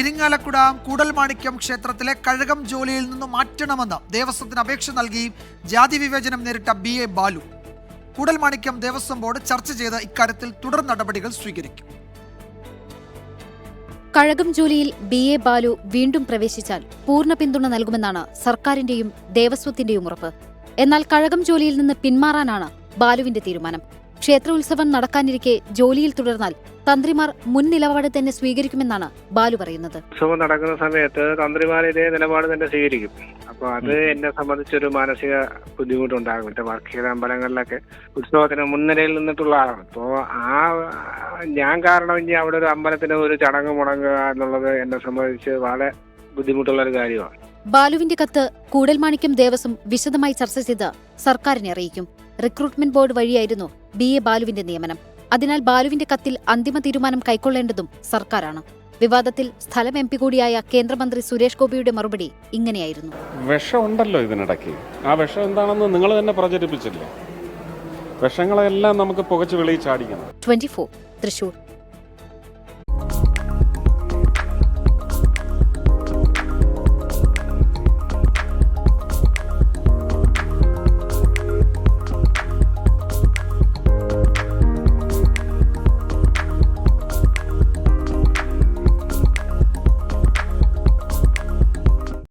ഇരിങ്ങാലക്കുട കൂടൽമാണിക്യം ക്ഷേത്രത്തിലെ കഴകം ജോലിയിൽ നിന്ന് മാറ്റണമെന്ന് ദേവസ്വത്തിന് അപേക്ഷ നൽകി ജാതി വിവേചനം നേരിട്ട B A Balu. Koodalmanikyam Devaswom board ചർച്ച ചെയ്ത് ഇക്കാര്യത്തിൽ തുടർ നടപടികൾ സ്വീകരിക്കും. കഴകം ജോലിയിൽ ബി എ ബാലു വീണ്ടും പ്രവേശിച്ചാൽ പൂർണ പിന്തുണ നൽകുമെന്നാണ് സർക്കാരിന്റെയും ദേവസ്വത്തിന്റെയും ഉറപ്പ്. എന്നാൽ കഴകം ജോലിയിൽ നിന്ന് പിന്മാറാനാണ് ബാലുവിന്റെ തീരുമാനം. ക്ഷേത്രോത്സവം നടക്കാനിരിക്കെ ജോലിയിൽ തുടർന്നാൽ തന്ത്രിമാർ മുൻ നിലപാട് തന്നെ സ്വീകരിക്കുമെന്നാണ് ബാലു പറയുന്നത്. ഉത്സവം നടക്കുന്ന സമയത്ത് തന്ത്രിമാർ ഇതേ നിലപാട് തന്നെ സ്വീകരിക്കും. അപ്പൊ അത് എന്നെ സംബന്ധിച്ചൊരു മാനസിക ബുദ്ധിമുട്ടുണ്ടാകും. മറ്റേ വർഗീയത അമ്പലങ്ങളിലൊക്കെ ഉത്സവത്തിന് മുൻനിരയിൽ നിന്നിട്ടുള്ള ആളാണ്. അപ്പോ ആ ഞാൻ കാരണം ഇനി അവിടെ ഒരു അമ്പലത്തിന് ഒരു ചടങ്ങ് മുടങ്ങുക എന്നുള്ളത് എന്നെ സംബന്ധിച്ച് വളരെ ബുദ്ധിമുട്ടുള്ള ഒരു കാര്യമാണ്. ബാലുവിന്റെ കത്ത് കൂടൽമാണിക്യം ദേവസ്വം വിശദമായി ചർച്ച ചെയ്ത് സർക്കാരിനെ അറിയിക്കും. റിക്രൂട്ട്മെന്റ് ബോർഡ് വഴിയായിരുന്നു ബി എ ബാലുവിന്റെ നിയമനം. അതിനാൽ ബാലുവിന്റെ കത്തിൽ അന്തിമ തീരുമാനം കൈക്കൊള്ളേണ്ടതും സർക്കാരാണ്. വിവാദത്തിൽ സ്ഥലം എം പി കൂടിയായ കേന്ദ്രമന്ത്രി സുരേഷ് ഗോപിയുടെ മറുപടി ഇങ്ങനെയായിരുന്നു. വിഷമുണ്ടല്ലോ ഇതിനിടയ്ക്ക്. ആ വിഷം എന്താണെന്ന് നിങ്ങൾ തന്നെ പ്രചരിപ്പിച്ചില്ലേ? വിഷങ്ങളെല്ലാം നമുക്ക് പുകച്ചു വെളിയിൽ ചാടിക്കണം. ട്വന്റി തൃശൂർ.